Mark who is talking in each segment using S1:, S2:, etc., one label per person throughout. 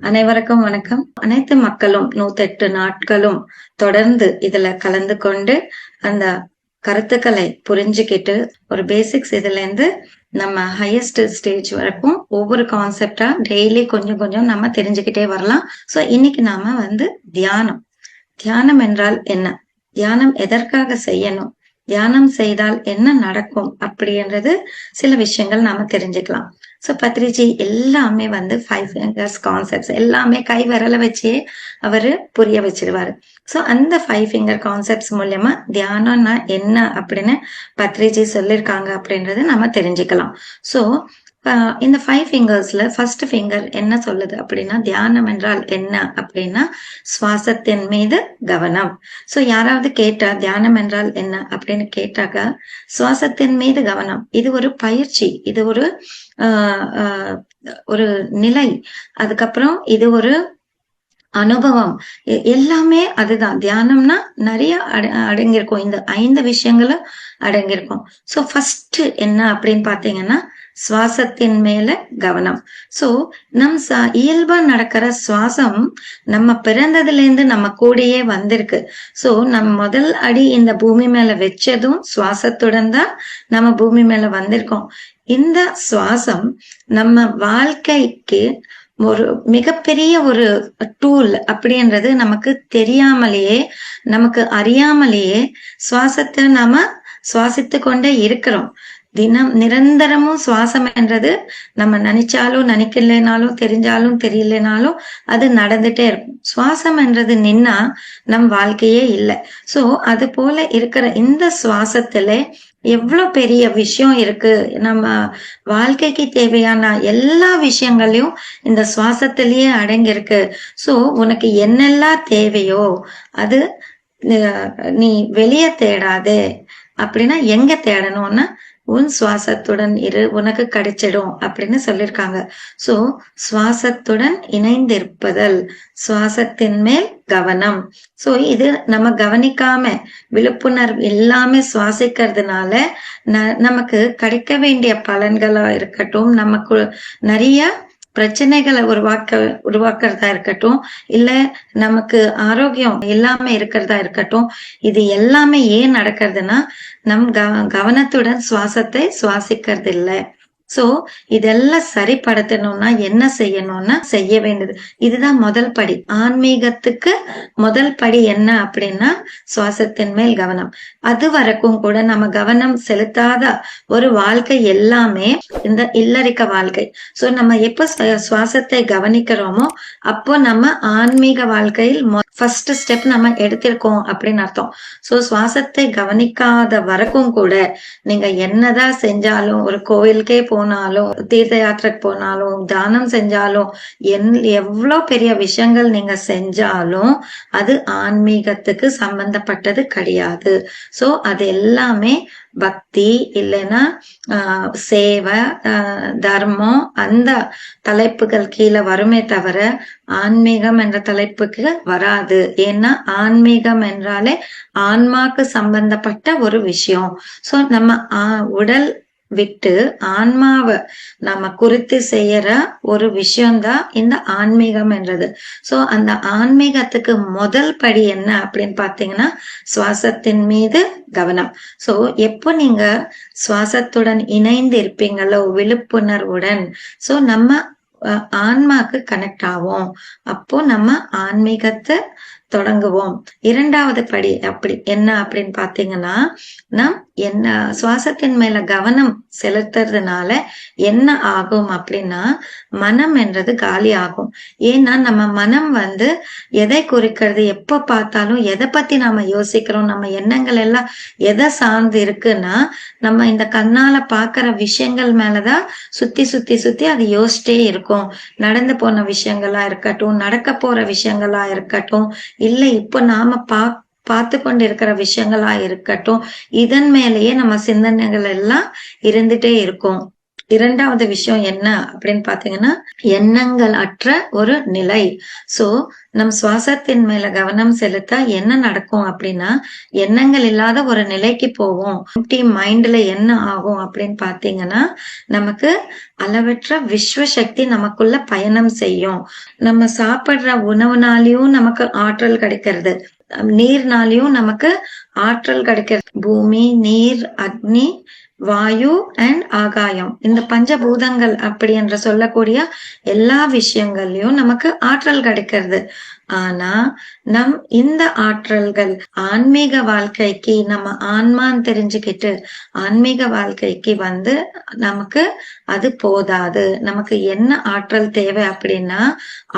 S1: அனைவருக்கும் வணக்கம். அனைத்து மக்களும் நூத்தெட்டு நாட்களும் தொடர்ந்து இதுல கலந்து கொண்டு அந்த கருத்துக்களை புரிஞ்சுக்கிட்டு ஒரு பேசிக்ஸ் இதுல இருந்து நம்ம ஹையஸ்ட் ஸ்டேஜ் வரைக்கும் ஒவ்வொரு கான்செப்டா டெய்லி கொஞ்சம் கொஞ்சம் நம்ம தெரிஞ்சுக்கிட்டே வரலாம். சோ இன்னைக்கு நாம வந்து தியானம். தியானம் என்றால் என்ன? தியானம் எதற்காக செய்யணும்? தியானம் செய்தால் என்ன நடக்கும் அப்படின்றது சில விஷயங்கள் நாம தெரிஞ்சுக்கலாம். சோ பத்ரிஜி எல்லாமே வந்து ஃபைவ் ஃபிங்கர்ஸ் கான்செப்ட்ஸ் எல்லாமே கை விரலை வச்சே அவரு புரிய வச்சிருவாரு. சோ அந்த ஃபைவ் ஃபிங்கர் கான்செப்ட்ஸ் மூலியமா தியானம்னா என்ன அப்படின்னு பத்ரிஜி சொல்லியிருக்காங்க அப்படின்றத நம்ம தெரிஞ்சுக்கலாம். சோ இந்த ஃபைவ் ஃபிங்கர்ஸ்ல ஃபர்ஸ்ட் ஃபிங்கர் என்ன சொல்லுது அப்படின்னா தியானம் என்றால் என்ன அப்படின்னா சுவாசத்தின் மீது கவனம். ஸோ யாராவது கேட்டா தியானம் என்றால் என்ன அப்படின்னு கேட்டாக்க சுவாசத்தின் மீது கவனம். இது ஒரு பயிற்சி. இது ஒரு ஆஹ் ஆஹ் ஒரு நிலை. அதுக்கப்புறம் இது ஒரு அனுபவம். எ- எல்லாமே அதுதான். தியானம்னா நிறைய அட- அடங்கியிருக்கும். இந்த ஐந்து விஷயங்களும் அடங்கியிருக்கும். ஸோ ஃபர்ஸ்ட் என்ன அப்படின்னு பாத்தீங்கன்னா சுவாசத்தின் மேல கவனம். சோ நம் ச- இயல்பா நடக்கிற சுவாசம் நம்ம பிறந்ததுல இருந்து நம்ம கூடயே வந்திருக்கு. சோ நம்ம முதல் அடி இந்த பூமி மேல வச்சதும் சுவாசத்துடன் தான் நம்ம பூமி மேல வந்திருக்கோம். இந்த சுவாசம் நம்ம வாழ்க்கைக்கு ஒரு மிகப்பெரிய ஒரு டூல் அப்படின்றது நமக்கு தெரியாமலேயே நமக்கு அறியாமலேயே சுவாசத்தை நாம சுவாசித்து கொண்டே இருக்கிறோம். தினம் நிரந்தரமும் சுவாசம் என்றது நம்ம நினைச்சாலும் நினைக்கலைனாலும் தெரிஞ்சாலும் தெரியலனாலும் அது நடந்துட்டே இருக்கும். சுவாசம் என்றது நின்னா நம் வாழ்க்கையே இல்லை. சோ அது போல இருக்கிற இந்த சுவாசத்துல எவ்வளவு பெரிய விஷயம் இருக்கு? நம்ம வாழ்க்கைக்கு தேவையான எல்லா விஷயங்களையும் இந்த சுவாசத்திலேயே அடங்கியிருக்கு. சோ உனக்கு என்னெல்லாம் தேவையோ அது நீ வெளியே தேடாதே. அப்படின்னா எங்க தேடணும்னா உன் சுவாசத்துடன் இரு உனக்கு கிடைச்சிடும் அப்படின்னு சொல்லியிருக்காங்க. சோ சுவாசத்துடன் இணைந்திருப்பதல் சுவாசத்தின் மேல் கவனம். சோ இது நம்ம கவனிக்காம விழிப்புணர்வு எல்லாமே சுவாசிக்கிறதுனால ந- நமக்கு கிடைக்க வேண்டிய பலன்களா இருக்கட்டும் நமக்கு நிறைய பிரச்சனைகளை உருவாக்க உருவாக்குறதா இருக்கட்டும் இல்ல நமக்கு ஆரோக்கியம் எல்லாமே இருக்கிறதா இருக்கட்டும் இது எல்லாமே ஏன் நடக்கிறதுனா நம் கவனத்துடன் சுவாசத்தை சுவாசிக்கிறது இல்ல சோ இதெல்லாம் சரிப்படுத்தணும்னா என்ன செய்யணும்னா செய்ய வேண்டியது. இதுதான் முதல் படி. ஆன்மீகத்துக்கு முதல் படி என்ன அப்படின்னா சுவாசத்தின் மேல் கவனம். அது வரைக்கும் கூட நம்ம கவனம் செலுத்தாத ஒரு வாழ்க்கை எல்லாமே இந்த இல்லறிக்க வாழ்க்கை. சோ நம்ம எப்ப சுவாசத்தை கவனிக்கிறோமோ அப்போ நம்ம ஆன்மீக வாழ்க்கையில் ஃபர்ஸ்ட் ஸ்டெப் நம்ம எடுத்திருக்கோம் அப்படின்னு அர்த்தம். சோ சுவாசத்தை கவனிக்காத வரைக்கும் கூட நீங்க என்னதான் செஞ்சாலும் ஒரு கோயிலுக்கே போனாலும் தீர்த்த யாத்திரைக்கு போனாலும் தானம் செஞ்சாலும் என் எவ்வளவு பெரிய விஷயங்கள் நீங்க செஞ்சாலும் அது ஆன்மீகத்துக்கு சம்பந்தப்பட்டது கிடையாது. ஸோ அது எல்லாமே பக்தி இல்லைன்னா ஆஹ் சேவை ஆஹ் தர்மம் அந்த தலைப்புகள் கீழே வருமே தவிர ஆன்மீகம் என்ற தலைப்புக்கு வராது. ஏன்னா ஆன்மீகம் என்றாலே ஆன்மாக்கு சம்பந்தப்பட்ட ஒரு விஷயம். சோ நம்ம உடல் விட்டு ஆன்மாவை நம்ம குறித்து செய்யற ஒரு விஷயம்தான் இந்த ஆன்மீகம் என்றது. சோ அந்த ஆன்மீகத்துக்கு முதல் படி என்ன அப்படின்னு பாத்தீங்கன்னா சுவாசத்தின் மீது கவனம். சோ எப்போ நீங்க சுவாசத்துடன் இணைந்து இருப்பீங்களோ விழிப்புணர்வுடன் சோ நம்ம ஆன்மாக்கு கனெக்ட் ஆவோம். அப்போ நம்ம ஆன்மீகத்தை தொடங்குவோம். இரண்டாவது படி அப்படி என்ன அப்படின்னு பாத்தீங்கன்னா நம் என்ன சுவாசத்தின் மேல கவனம் செலுத்துறதுனால என்ன ஆகும் அப்படின்னா மனம் என்றது காலி ஆகும். ஏன்னா நம்ம மனம் வந்து எதை குறிக்கிறது எப்ப பார்த்தாலும் எதை பத்தி நாம யோசிக்கிறோம் நம்ம எண்ணங்கள் எல்லாம் எதை சார்ந்து இருக்குன்னா நம்ம இந்த கண்ணால பாக்குற விஷயங்கள் மேலதான் சுத்தி சுத்தி சுத்தி அது யோசிச்சிட்டே இருக்கும். நடந்து போன விஷயங்களா இருக்கட்டும் நடக்க போற விஷயங்களா இருக்கட்டும் இல்ல இப்ப நாம பா பார்த்து கொண்டு இருக்கிற விஷயங்களா இருக்கட்டும் இதன் மேலேயே நம்ம சிந்தனைகள் எல்லாம் இருந்துட்டே இருக்கும். இரண்டாவது விஷயம் என்ன அப்படின்னு பாத்தீங்கன்னா எண்ணங்கள் அற்ற ஒரு நிலை. சோ நம் சுவாசத்தின் மேல கவனம் செலுத்த என்ன நடக்கும் அப்படின்னா எண்ணங்கள் இல்லாத ஒரு நிலைக்கு போவோம் எம்டி மைண்ட்ல என்ன ஆகும் அப்படின்னு பாத்தீங்கன்னா நமக்கு அளவற்ற விஸ்வ சக்தி நமக்குள்ள பயணம் செய்யும். நம்ம சாப்பிடுற உணவுனாலையும் நமக்கு ஆற்றல் கிடைக்கிறது. நீர்னாலையும் நமக்கு ஆற்றல் கிடைக்கிறது. பூமி நீர் அக்னி வாயு அண்ட் ஆகாயம். இந்த பஞ்சபூதங்கள் அப்படி என்று சொல்லக்கூடிய எல்லா விஷயங்கள்லயும் நமக்கு ஆற்றல் கிடைக்கிறது. ஆனா நம் இந்த ஆற்றல்கள் ஆன்மீக வாழ்க்கைக்கு நம்ம ஆன்மான்னு தெரிஞ்சுக்கிட்டு ஆன்மீக வாழ்க்கைக்கு வந்து நமக்கு அது போதாது. நமக்கு என்ன ஆற்றல் தேவை அப்படின்னா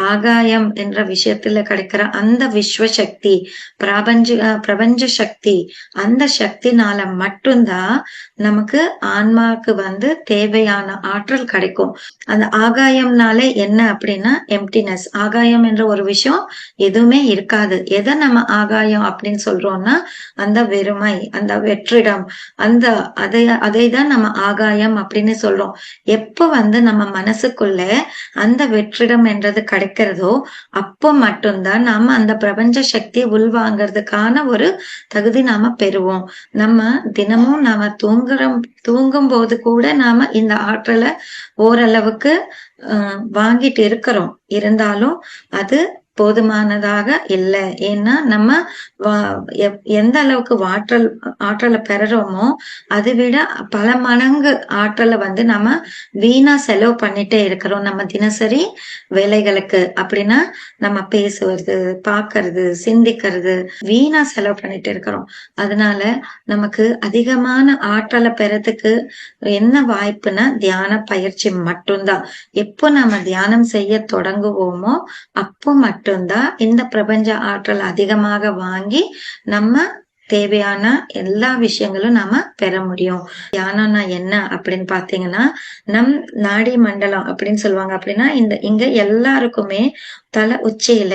S1: ஆகாயம் என்ற விஷயத்துல கிடைக்கிற அந்த விஸ்வ சக்தி பிரபஞ்ச பிரபஞ்ச சக்தி அந்த சக்தினால மட்டும்தான் நமக்கு ஆன்மாவுக்கு வந்து தேவையான ஆற்றல் கிடைக்கும். அந்த ஆகாயம்னாலே என்ன அப்படின்னா எம்டினஸ் ஆகாயம் என்ற ஒரு விஷயம் எதுவுமே இருக்காது. எதை நம்ம ஆகாயம் அப்படின்னு சொல்றோம்னா அந்த வெறுமை அந்த வெற்றிடம் அந்த அதை அதை தான் நம்ம ஆகாயம் அப்படின்னு சொல்றோம். எப்ப வந்து நம்ம மனசுக்குள்ள அந்த வெற்றிடம் என்றது கிடைக்கிறதோ அப்போ மட்டும்தான் நாம அந்த பிரபஞ்ச சக்தியை உள்வாங்கிறதுக்கான ஒரு தகுதி நாம பெறுவோம். நம்ம தினமும் நாம தூங்குறோம் தூங்கும் போது கூட நாம இந்த ஆற்றலை ஓரளவுக்கு வாங்கிட்டு இருக்கிறோம். இருந்தாலும் அது போதுமானதாக இல்லை. ஏன்னா நம்ம எந்த அளவுக்கு ஆற்றல் ஆற்றலை பெறறோமோ அதை விட பல மடங்கு ஆற்றலை வந்து நம்ம வீணா செலவு பண்ணிட்டே இருக்கிறோம். நம்ம தினசரி வேலைகளுக்கு அப்படின்னா நம்ம பேசுவது பாக்குறது சிந்திக்கிறது வீணா செலவு பண்ணிட்டு இருக்கிறோம். அதனால நமக்கு அதிகமான ஆற்றலை பெறதுக்கு என்ன வாய்ப்புனா தியான பயிற்சி மட்டும்தான். எப்போ நம்ம தியானம் செய்ய தொடங்குவோமோ அப்போ மட்டும் மட்டும்தான் இந்த பிரபஞ்ச ஆற்றல் அதிகமாக வாங்கி நம்ம தேவையான எல்லா விஷயங்களும் நாம பெற முடியும். தியானம்னா என்ன அப்படின்னு பாத்தீங்கன்னா நம் நாடி மண்டலம் அப்படின்னு சொல்லுவாங்க அப்படின்னா இந்த இங்க எல்லாருக்குமே தலை உச்சியில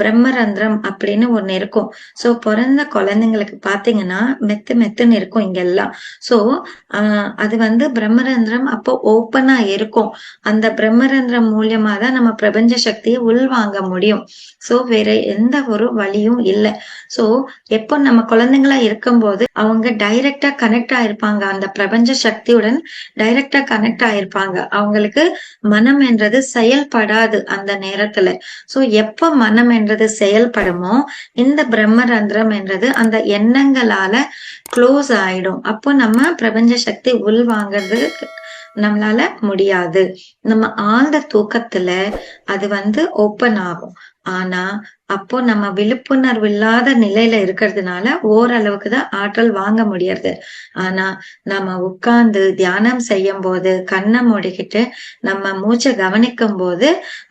S1: பிரம்மரந்திரம் அப்படின்னு ஒண்ணு இருக்கும். சோ பிறந்த குழந்தைங்களுக்கு பாத்தீங்கன்னா மெத்து மெத்துன்னு இருக்கும் இங்க எல்லாம். சோ அது வந்து பிரம்மரந்திரம் அப்போ ஓப்பனா இருக்கும். அந்த பிரம்மரந்திரம் மூலியமா தான் நம்ம பிரபஞ்ச சக்தியை உள்வாங்க முடியும். சோ வேற எந்த ஒரு வழியும் இல்லை. சோ எப்போ நம்ம குழந்தைங்களா இருக்கும்போது அவங்க டைரக்டா கனெக்ட் ஆயிருப்பாங்க. அந்த பிரபஞ்ச சக்தியுடன் டைரக்டா கனெக்ட் ஆயிருப்பாங்க. அவங்களுக்கு மனம் என்றது செயல்படாது அந்த நேரத்துல. சோ எப்ப மனம் என்றது செயல்படுமோ இந்த பிரம்மரந்திரம் என்றது அந்த எண்ணங்களால க்ளோஸ் ஆயிடும். அப்போ நம்ம பிரபஞ்ச சக்தி உள்வாங்கிறது நம்மளால முடியாது. நம்ம ஆழ்ந்த தூக்கத்துல அது வந்து ஓப்பன் ஆகும். ஆனா அப்போ நம்ம விழிப்புணர்வு இல்லாத நிலையில இருக்கிறதுனால ஓரளவுக்கு தான் ஆற்றல் வாங்க முடியறது. ஆனா நம்ம உட்கார்ந்து தியானம் செய்யும் போது கண்ணை மூடிக்கிட்டு நம்ம மூச்சை கவனிக்கும் போது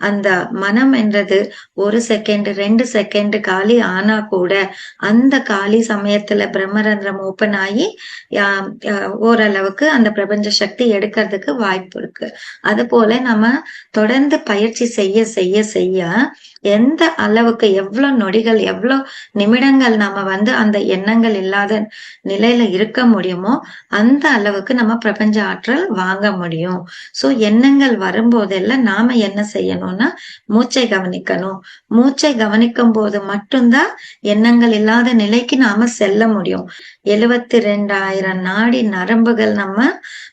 S1: அந்த மனம் என்றது ஒரு செகண்ட் ரெண்டு செகண்ட் காலி ஆனா கூட அந்த காலி சமயத்துல பிரம்மரந்திரம் ஓப்பன் ஆகி ஓரளவுக்கு அந்த பிரபஞ்ச சக்தி எடுக்கிறதுக்கு வாய்ப்பு இருக்கு. அது போல நம்ம தொடர்ந்து பயிற்சி செய்ய செய்ய செய்ய எந்த அளவுக்கு எவ்வளவு நொடிகள் எவ்வளவு நிமிடங்கள் நம்ம வந்து அந்த எண்ணங்கள் இல்லாத நிலையில இருக்க முடியுமோ அந்த அளவுக்கு நம்ம பிரபஞ்ச ஆற்றல் வாங்க முடியும். சோ எண்ணங்கள் வரும்போதெல்லாம் நாம என்ன செய்யணும்னா மூச்சை கவனிக்கணும். மூச்சை கவனிக்கும் போது மட்டும்தான் எண்ணங்கள் இல்லாத நிலைக்கு நாம செல்ல முடியும். எழுவத்தி ரெண்டாயிரம் நாடி நரம்புகள் நம்ம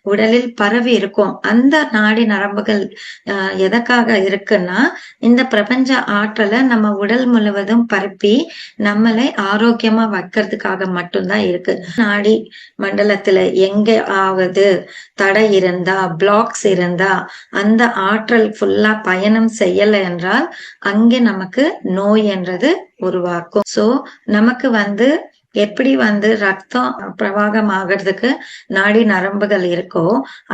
S1: உடலில் பரவி இருக்கும். அந்த நாடி நரம்புகள் எதற்காக இருக்குன்னா இந்த பிரபஞ்ச ஆற்றலை நம்ம உடல் முழுவதும் பரப்பி நம்மளை ஆரோக்கியமா வைக்கிறதுக்காக மட்டும்தான் இருக்கு. நாடி மண்டலத்துல எங்க ஆகுது தடை இருந்தா பிளாக்ஸ் இருந்தா அந்த ஆற்றல் ஃபுல்லா பயணம் செய்யல என்றால் அங்கே நமக்கு நோய் என்றது உருவாக்கும். சோ நமக்கு வந்து எப்படி வந்து ரத்தம் பிரவாகம் ஆகிறதுக்கு நாடி நரம்புகள் இருக்கோ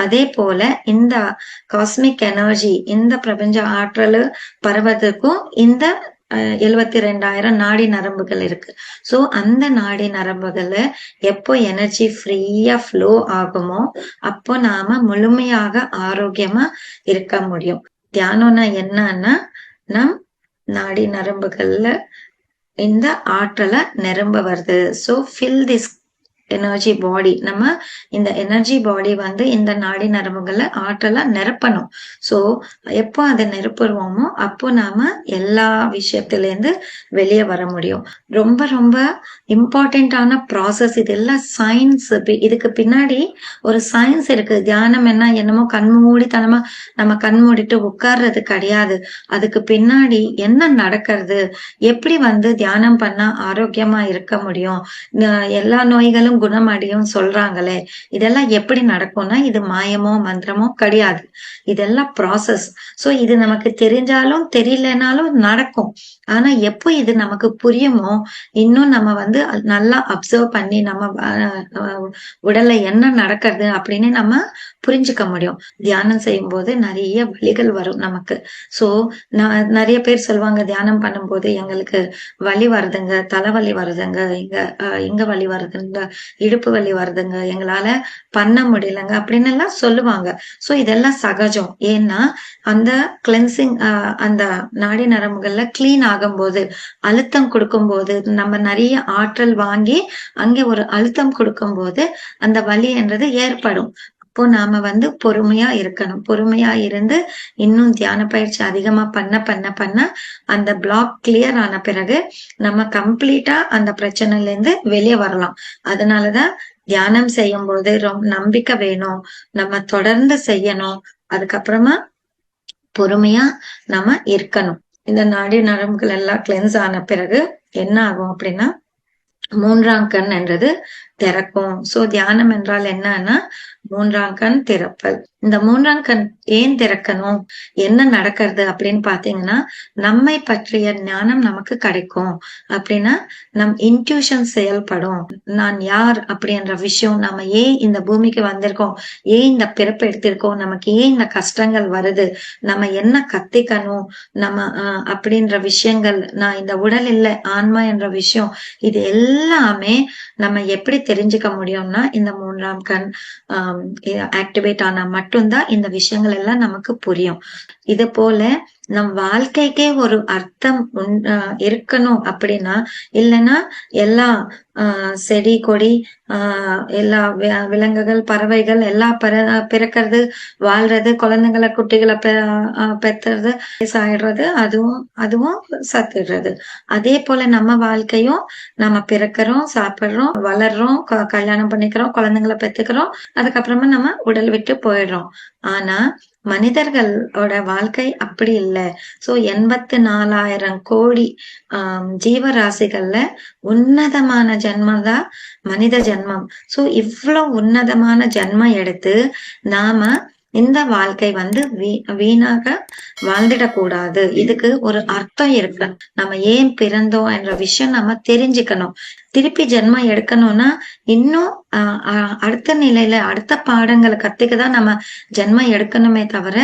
S1: அதே போல இந்த காஸ்மிக் எனர்ஜி இந்த பிரபஞ்ச ஆற்றல் பரவதுக்கும் இந்த எழுவத்தி ரெண்டாயிரம் நாடி நரம்புகள் இருக்கு. சோ அந்த நாடி நரம்புகள்ல எப்போ எனர்ஜி ஃப்ரீயா ஃப்ளோ ஆகுமோ அப்போ நாம முழுமையாக ஆரோக்கியமா இருக்க முடியும். தியானம்னா என்னன்னா நம் நாடி நரம்புகள்ல இந்த ஆற்றலை நிரம்ப வருது. So fill this energy body நம்ம இந்த எனர்ஜி பாடி வந்து இந்த நாடி நரம்புகளை ஆற்றலா நிரப்பணும். சோ எப்போ அதை நிரப்புறோமோ அப்போ நாம எல்லா விஷயத்துல இருந்து வெளியே வர முடியும். ரொம்ப ரொம்ப இம்பார்ட்டன்டான ப்ராசஸ் இதெல்லாம் சயின்ஸ் இதுக்கு பின்னாடி ஒரு சயின்ஸ் இருக்கு. தியானம் என்ன என்னமோ கண்மூடித்தனமா நம்ம கண் மூடிட்டு உட்கார்றது கிடையாது. அதுக்கு பின்னாடி என்ன நடக்கிறது? எப்படி வந்து தியானம் பண்ணா ஆரோக்கியமா இருக்க முடியும்? எல்லா நோய்களும் குணமடியும் சொல்றாங்களே இதெல்லாம் எப்படி நடக்கும்னா இது மாயமோ மந்திரமோ கிடையாது. இதெல்லாம் ப்ராசஸ் சோ இது நமக்கு தெரிஞ்சாலும் தெரியலனாலும் நடக்கும். ஆனா எப்போ இது நமக்கு புரியுமோ இன்னும் நம்ம வந்து நல்லா அப்சர்வ் பண்ணி நம்ம அஹ், உடல்ல என்ன நடக்கிறது அப்படின்னு நம்ம புரிஞ்சுக்க முடியும். தியானம் செய்யும் போது நிறைய வலிகள் வரும் நமக்கு. சோ நிறைய பேர் சொல்லுவாங்க தியானம் பண்ணும்போது எங்களுக்கு வலி வருதுங்க தலைவலி வருதுங்க இங்க இங்க வலி வருதுங்க இடுப்பு வலி வருதுங்க எங்களால பண்ண முடியலங்க அப்படின்னு எல்லாம் சொல்லுவாங்க. சோ இதெல்லாம் சகஜம். ஏன்னா அந்த கிளென்சிங் அந்த நாடி நரம்புகள்ல கிளீன் ஆகும்போது அழுத்தம் கொடுக்கும்போது நம்ம நிறைய ஆற்றல் வாங்கி அங்கே ஒரு அழுத்தம் கொடுக்கும்போது அந்த வலி என்றது ஏற்படும். அப்போ நாம வந்து பொறுமையா இருக்கணும். பொறுமையா இருந்து இன்னும் தியான பயிற்சி அதிகமா பண்ண பண்ண பண்ண அந்த பிளாக் கிளியர் ஆன பிறகு நம்ம கம்ப்ளீட்டா அந்த பிரச்சனைல இருந்து வெளியே வரலாம். அதனாலதான் தியானம் செய்யும் போது ரொம்ப நம்பிக்கை வேணும். நம்ம தொடர்ந்து செய்யணும். அதுக்கப்புறமா பொறுமையா நம்ம இருக்கணும். இந்த நாடி நரம்புகள் எல்லாம் கிளென்ஸ் ஆன பிறகு என்ன ஆகும் அப்படின்னா மூன்றாம் கண் என்றது திறக்கும். சோ தியானம் என்றால் என்னன்னா மூன்றாம் கண் திறப்பல். இந்த மூன்றாம் கண் ஏன் திறக்கணும்? என்ன நடக்கிறது அப்படின்னு பாத்தீங்கன்னா நம்மை பற்றிய ஞானம் நமக்கு கிடைக்கும். அப்படின்னா நம் இன்ட்யூஷன் செயல்படும். நான் யார் அப்படின்ற விஷயம் நம்ம ஏன் இந்த பூமிக்கு வந்திருக்கோம்? ஏன் இந்த பிறப்பு எடுத்திருக்கோம்? நமக்கு ஏன் இந்த கஷ்டங்கள் வருது? நம்ம என்ன கத்திக்கணும்? நம்ம அப்படின்ற விஷயங்கள் நான் இந்த உடல் இல்லை ஆன்மா என்ற விஷயம் இது எல்லாமே நம்ம எப்படி தெரிஞ்சுக்க முடியும்னா இந்த மூன்றாம் கண் ஆஹ் ஆக்டிவேட் ஆனா மட்டும்தான் இந்த விஷயங்கள் எல்லாம் நமக்கு புரியும். இது போல நம் வாழ்க்கைக்கே ஒரு அர்த்தம் உண்- இருக்கணும் அப்படின்னா இல்லைன்னா எல்லா ஆஹ் செடி கொடி ஆஹ் எல்லா விலங்குகள் பறவைகள் எல்லாம் பிற பிறக்கிறது வாழ்றது குழந்தைங்களை குட்டிகளை பெ பெத்துறது சாயிடுறது அதுவும் அதுவும் சத்துடுறது. அதே போல நம்ம வாழ்க்கையும் நம்ம பிறக்கிறோம் சாப்பிடுறோம் வளர்றோம் க- கல்யாணம் பண்ணிக்கிறோம் குழந்தைங்களை பெத்துக்கிறோம் அதுக்கப்புறமா நம்ம உடல் விட்டு போயிடுறோம். ஆனா மனிதர்களோட வாழ்க்கை அப்படி இல்லை. சோ எண்பத்து நாலாயிரம் கோடி ஆஹ் ஜீவராசிகள்ல உன்னதமான ஜென்மம் தான் மனித ஜென்மம். சோ இவ்வளவு உன்னதமான ஜென்மம் எடுத்து நாம இந்த வாழ்க்கை வந்து வீ வீணாக வாழ்ந்துடக்கூடாது இதுக்கு ஒரு அர்த்தம் இருக்கு. நம்ம ஏன் பிறந்தோம் என்ற விஷயம் நம்ம தெரிஞ்சுக்கணும். திருப்பி ஜென்மம் எடுக்கணும்னா இன்னும் ஆஹ் அடுத்த நிலையில அடுத்த பாடங்களை கத்துக்க தான் நம்ம ஜென்மம் எடுக்கணுமே தவிர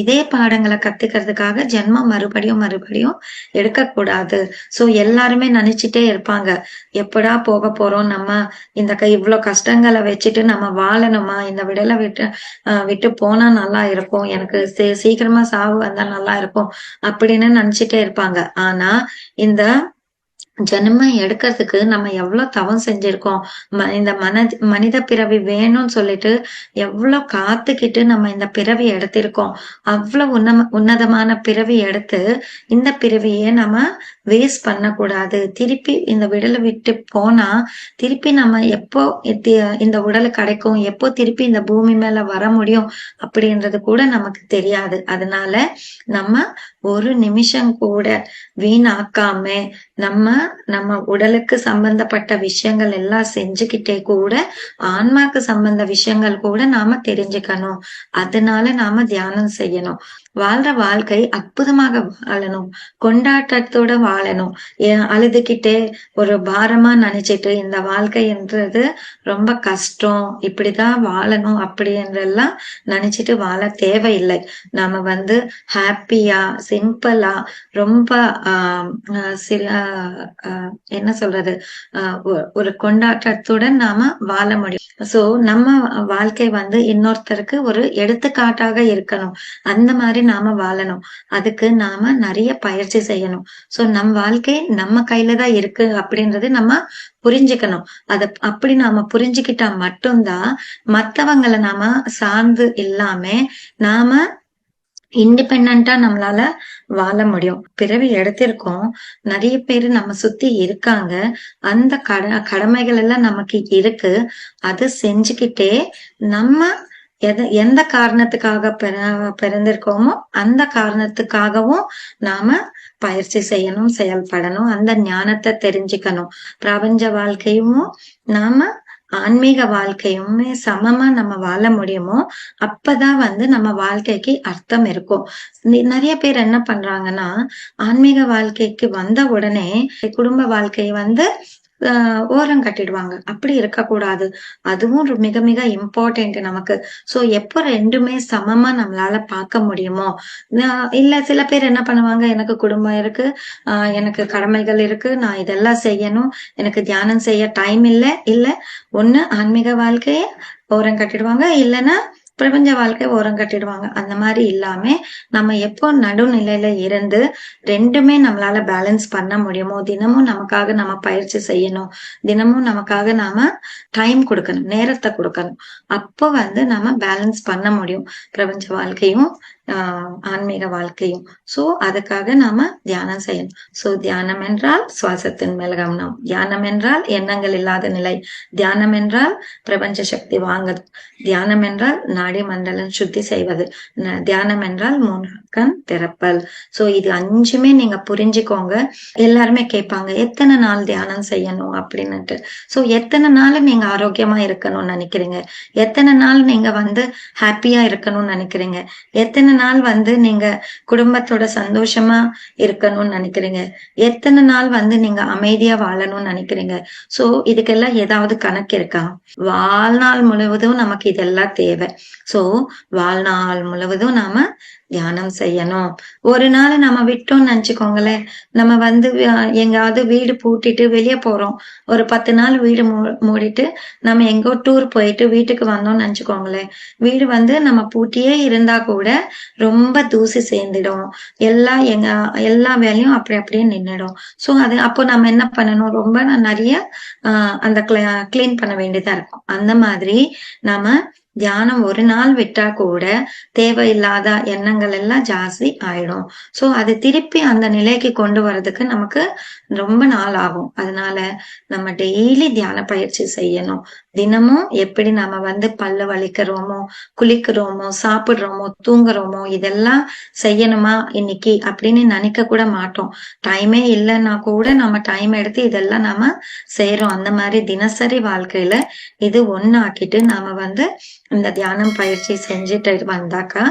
S1: இதே பாடங்களை கத்துக்கிறதுக்காக ஜென்மம் மறுபடியும் மறுபடியும் எடுக்கக்கூடாது. சோ எல்லாருமே நினைச்சிட்டே இருப்பாங்க. எப்படா போக போறோம்? நம்ம இந்த க இவ்வளவு கஷ்டங்களை வச்சுட்டு நம்ம வாழணுமா? இந்த விடலை விட்டு ஆஹ் விட்டு போனா நல்லா இருக்கும். எனக்கு சீக்கிரமா சாவு வந்தா நல்லா இருக்கும் அப்படின்னு நினைச்சிட்டே இருப்பாங்க. ஆனா இந்த ஜென்மம் எடுக்கிறதுக்கு நம்ம எவ்வளவு தவம் செஞ்சிருக்கோம். ம- இந்த மன மனித பிறவி வேணும்னு சொல்லிட்டு எவ்வளவு காத்துக்கிட்டு நம்ம இந்த பிறவி எடுத்திருக்கோம். அவ்வளவு உன்ன உன்னதமான பிறவி எடுத்து இந்த பிறவியை நம்ம வேஸ்ட் பண்ணக்கூடாது. திருப்பி இந்த விடலை விட்டு போனா திருப்பி நம்ம எப்போ இந்த உடல் கிடைக்கும் எப்போ திருப்பி இந்த பூமி மேல வர முடியும் அப்படின்றது கூட நமக்கு தெரியாது. அதனால நம்ம ஒரு நிமிஷம் கூட வீணாக்காம நம்ம நம்ம உடலுக்கு சம்பந்தப்பட்ட விஷயங்கள் எல்லாம் செஞ்சுக்கிட்டே கூட ஆன்மாக்கு சம்பந்த விஷயங்கள் கூட நாம தெரிஞ்சுக்கணும். அதனால நாம தியானம் செய்யணும். வாழ்ற வாழ்க்கை அற்புதமாக வாழணும். கொண்டாட்டத்தோட வாழணும். அழுதுகிட்டே ஒரு பாரமா நினைச்சிட்டு இந்த வாழ்க்கைன்றது ரொம்ப கஷ்டம். இப்படிதான் வாழணும் அப்படின்றெல்லாம் நினைச்சிட்டு வாழ தேவையில்லை. நாம வந்து ஹாப்பியா சிம்பிளா ரொம்ப ஆஹ் சில ஆஹ் என்ன சொல்றது? ஆஹ் ஒரு கொண்டாட்டத்துடன் நாம வாழ முடியும். சோ நம்ம வாழ்க்கை வந்து இன்னொருத்தருக்கு ஒரு எடுத்துக்காட்டாக இருக்கணும். அந்த மாதிரி நாம வாழணும். அதுக்கு நாம நிறைய பயிற்சி செய்யணும். சோ நம் வாழ்க்கை நம்ம கையில தான் இருக்கு அப்படின்றது நம்ம புரிஞ்சுக்கணும். அத அப்படி நாம புரிஞ்சுக்கிட்டா மட்டும்தான் மத்தவங்களை நாம சார்ந்து இல்லாம நாம இண்டிபெண்டா நம்மளால வாழ முடியும். பிறவி எடுத்திருக்கோம். நிறைய பேர் நம்ம சுத்தி இருக்காங்க. அந்த கட கடமைகள் எல்லாம் நமக்கு இருக்கு. அது செஞ்சுக்கிட்டே நம்ம எத எந்த காரணத்துக்காக பிற பிறந்திருக்கோமோ அந்த காரணத்துக்காகவும் நாம பயிற்சி செய்யணும் செயல்படணும் அந்த ஞானத்தை தெரிஞ்சுக்கணும். பிரபஞ்ச வாழ்க்கையும் நாம ஆன்மீக வாழ்க்கையுமே சமமா நம்ம வாழ முடியுமோ அப்பதான் வந்து நம்ம வாழ்க்கைக்கு அர்த்தம் இருக்கும். நிறைய பேர் என்ன பண்றாங்கன்னா ஆன்மீக வாழ்க்கைக்கு வந்த உடனே குடும்ப வாழ்க்கையை வந்து ஓரம் கட்டிடுவாங்க. அப்படி இருக்கக்கூடாது. அதுவும் மிக மிக இம்பார்ட்டன்ட் நமக்கு. சோ எப்போ ரெண்டுமே சமமா நம்மளால பார்க்க முடியுமோ? இல்ல சில பேர் என்ன பண்ணுவாங்க? எனக்கு குடும்பம் இருக்கு. ஆஹ் எனக்கு கடமைகள் இருக்கு. நான் இதெல்லாம் செய்யணும். எனக்கு தியானம் செய்ய டைம் இல்லை இல்ல. ஒண்ணு ஆன்மீக வாழ்க்கைய ஓரம் கட்டிடுவாங்க. இல்லைன்னா பிரபஞ்ச வாழ்க்கை ஓரம் கட்டிடுவாங்க. அந்த மாதிரி இல்லாம நம்ம எப்போ நடுநிலையில இருந்து ரெண்டுமே நம்மளால பேலன்ஸ் பண்ண முடியுமோ தினமும் நமக்காக நம்ம பயிற்சி செய்யணும். தினமும் நமக்காக நாம டைம் கொடுக்கணும் நேரத்தை கொடுக்கணும். அப்போ வந்து நம்ம பேலன்ஸ் பண்ண முடியும். பிரபஞ்ச வாழ்க்கையும் ஆன்மீக வாழ்க்கையும். சோ அதுக்காக நாம தியானம் செய்யணும். சோ தியானம் என்றால் சுவாசத்தின் மேல் கவனம் தியானம் என்றால் எண்ணங்கள் இல்லாத நிலை. தியானம் என்றால் பிரபஞ்ச சக்தி வாங்குது தியானம் என்றால் நாடி மண்டலம் சுத்தி செய்வது. தியானம் என்றால் மூன்கண் திறப்பல். சோ இது அஞ்சுமே நீங்க புரிஞ்சுக்கோங்க. எல்லாருமே கேட்பாங்க எத்தனை நாள் தியானம் செய்யணும்? அப்படின்னுட்டு. சோ எத்தனை நாள் நீங்க ஆரோக்கியமா இருக்கணும்னு நினைக்கிறீங்க? எத்தனை நாள் நீங்க வந்து ஹாப்பியா இருக்கணும்னு நினைக்கிறீங்க? எத்தனை நாள் வந்து நீங்க குடும்பத்தோட சந்தோஷமா இருக்கணும்னு நினைக்கிறீங்க? எத்தனை நாள் வந்து நீங்க அமைதியா வாழணும்னு நினைக்கிறீங்க? சோ இதுக்கெல்லாம் ஏதாவது கணக்கு இருக்கா? வாழ்நாள் முழுவதும் நமக்கு இதெல்லாம் தேவை. சோ வாழ்நாள் முழுவதும் நாம தியானம் செய்யணும். ஒரு நாள் நம்ம விட்டோம்னு நினைச்சுக்கோங்களேன். நம்ம வந்து எங்காவது வீடு பூட்டிட்டு வெளியே போறோம். ஒரு பத்து நாள் வீடு மூடிட்டு நம்ம எங்கோ டூர் போயிட்டு வீட்டுக்கு வந்தோம்னு நினைச்சுக்கோங்களேன். வீடு வந்து நம்ம பூட்டியே இருந்தா கூட ரொம்ப தூசி சேர்ந்துடும். எல்லா எங்க எல்லா வேலையும் அப்படி அப்படியே நின்றுடும் சோ அது அப்போ நம்ம என்ன பண்ணணும்? ரொம்ப நிறைய ஆஹ் அந்த கிளீன் பண்ண வேண்டியதா இருக்கும். அந்த மாதிரி நம்ம தியானம் ஒரு நாள் விட்டா கூட தேவையில்லாத எண்ணங்கள் எல்லாம் ஜாஸ்தி ஆயிடும். சோ அது திருப்பி அந்த நிலைக்கு கொண்டு வர்றதுக்கு நமக்கு ரொம்ப நாள் ஆகும். அதனால நம்ம டெய்லி தியான பயிற்சி செய்யணும். தினமும் எப்படி நாம வந்து பல்லு வலிக்கிறோமோ குளிக்கிறோமோ சாப்பிடுறோமோ தூங்குறோமோ இதெல்லாம் செய்யணுமா இன்னைக்கு அப்படின்னு நினைக்க கூட மாட்டோம். டைமே இல்லைன்னா கூட நம்ம டைம் எடுத்து இதெல்லாம் நாம செய்யறோம் அந்த மாதிரி தினசரி வாழ்க்கையில இது ஒன்னாக்கிட்டு நாம வந்து இந்த தியானம் பயிற்சி செஞ்சுட்டு வந்தாக்கா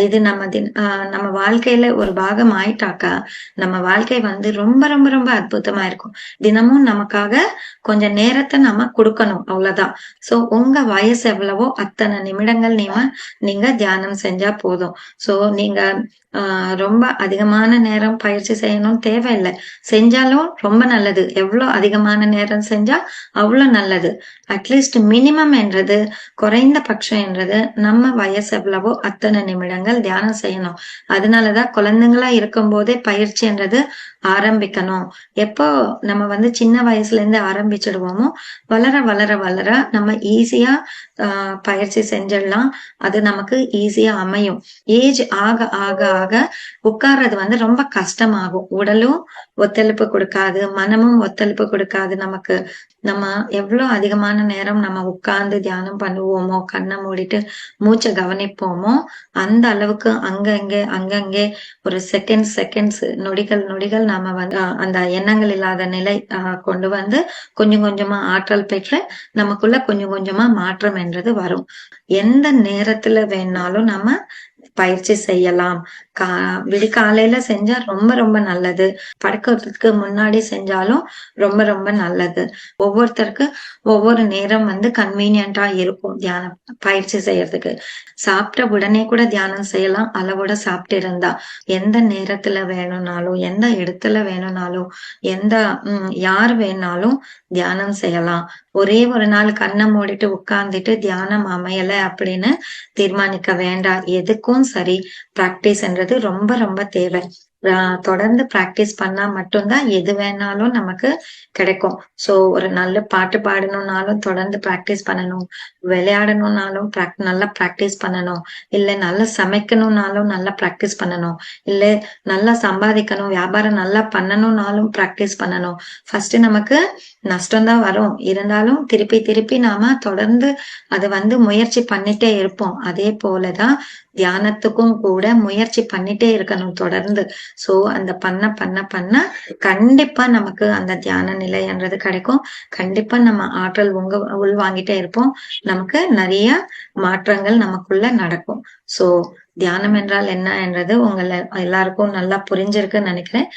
S1: இது நம்ம தின நம்ம வாழ்க்கையில ஒரு பாகம் ஆயிட்டாக்கா நம்ம வாழ்க்கை வந்து ரொம்ப ரொம்ப ரொம்ப அற்புதமா இருக்கும். தினமும் நமக்காக கொஞ்சம் நேரத்தை நம்ம கொடுக்கணும். அவ்வளவுதான். சோ உங்க வயசு எவ்வளவோ அத்தனை நிமிடங்கள் நீங்க நீங்க தியானம் செஞ்சா போதும். சோ நீங்க ஆஹ் ரொம்ப அதிகமான நேரம் பயிற்சி செய்யணும் தேவையில்லை. செஞ்சாலும் ரொம்ப நல்லது. எவ்வளவு அதிகமான நேரம் செஞ்சா அவ்வளவு நல்லது. அட்லீஸ்ட் மினிமம் என்றது குறைந்த பட்சம் என்றது நம்ம வயசு எவ்வளவோ அத்தனை நிமிடங்கள் தியானம் செய்யணும். அதனாலதான் குழந்தைங்களா இருக்கும் போதே பயிற்சி என்றது ஆரம்பிக்கணும். எப்போ நம்ம வந்து சின்ன வயசுல இருந்து ஆரம்பிச்சிடுவோமோ வளர வளர வளர நம்ம ஈஸியா ஆஹ் பயிற்சி செஞ்சிடலாம். அது நமக்கு ஈஸியா அமையும். ஏஜ் ஆக ஆக ஆக உட்கார்றது வந்து ரொம்ப கஷ்டமாகும். உடலும் ஒத்துழைப்பு கொடுக்காது மனமும் ஒத்துழைப்பு கொடுக்காது நமக்கு. நம்ம எவ்வளவு அதிகமான நேரம் நம்ம உட்கார்ந்து தியானம் பண்ணுவோமோ கண்ணை மூடிட்டு மூச்சை கவனிப்போமோ அந்த அளவுக்கு அங்கங்கே அங்கங்கே ஒரு செகண்ட் செகண்ட்ஸ் நொடிகள் நொடிகள் நாம வந்து அந்த எண்ணங்கள் இல்லாத நிலை கொண்டு வந்து கொஞ்சம் கொஞ்சமா ஆற்றல் பெற்று நமக்குள்ள கொஞ்சம் கொஞ்சமா மாற்றம் என்றது வரும். எந்த நேரத்துல வேணாலும் நம்ம பயிற்சி செய்யலாம். கா விடிகாலையில செஞ்சா ரொம்ப ரொம்ப நல்லது. படுக்கிறதுக்கு முன்னாடி செஞ்சாலும் ரொம்ப ரொம்ப நல்லது. ஒவ்வொருத்தருக்கு ஒவ்வொரு நேரம் வந்து கன்வீனியன்டா இருக்கும் தியானம் பயிற்சி செய்யறதுக்கு. சாப்பிட்ட உடனே கூட தியானம் செய்யலாம் அளவோட சாப்பிட்டு இருந்தா எந்த நேரத்துல வேணும்னாலும் எந்த இடத்துல வேணும்னாலும் எந்த உம் யார் வேணாலும் தியானம் செய்யலாம். ஒரே ஒரு நாள் கண்ணை மூடிட்டு உட்கார்ந்துட்டு தியானம் அமையல அப்படின்னு தீர்மானிக்க வேண்டாம். எதுக்கும் சரி அப்படிங்கிறது ரொம்ப ரொம்ப தேவை. தொடர்ந்து பிராக்டிஸ் பண்ணா மட்டும்தான் எது வேணாலும் நமக்கு கிடைக்கும். சோ ஒரு நல்ல பாட்டு பாடணும்னாலும் தொடர்ந்து பிராக்டிஸ் பண்ணணும். விளையாடணும்னாலும் நல்லா பிராக்டிஸ் பண்ணணும். இல்ல நல்லா சமைக்கணும்னாலும் நல்லா பிராக்டிஸ் பண்ணணும். இல்ல நல்லா சம்பாதிக்கணும். வியாபாரம் நல்லா பண்ணணும்னாலும் பிராக்டிஸ் பண்ணணும். ஃபர்ஸ்ட் நமக்கு நஷ்டம் தான் வரும். இருந்தாலும் திருப்பி திருப்பி நாம தொடர்ந்து அது வந்து முயற்சி பண்ணிட்டே இருப்போம். அதே போலதான் தியானத்துக்கும் கூட முயற்சி பண்ணிட்டே இருக்கணும் தொடர்ந்து. சோ அந்த பண்ண பண்ண பண்ண கண்டிப்பா நமக்கு அந்த தியான நிலைன்றது கிடைக்கும். கண்டிப்பா நம்ம ஆற்றல் உங்க உள்வாங்கிட்டே இருப்போம். நமக்கு நிறைய மாற்றங்கள் நமக்குள்ள நடக்கும். சோ தியானம் என்றால் என்ன என்றது உங்களை எல்லாருக்கும் நல்லா புரிஞ்சிருக்குன்னு நினைக்கிறேன்.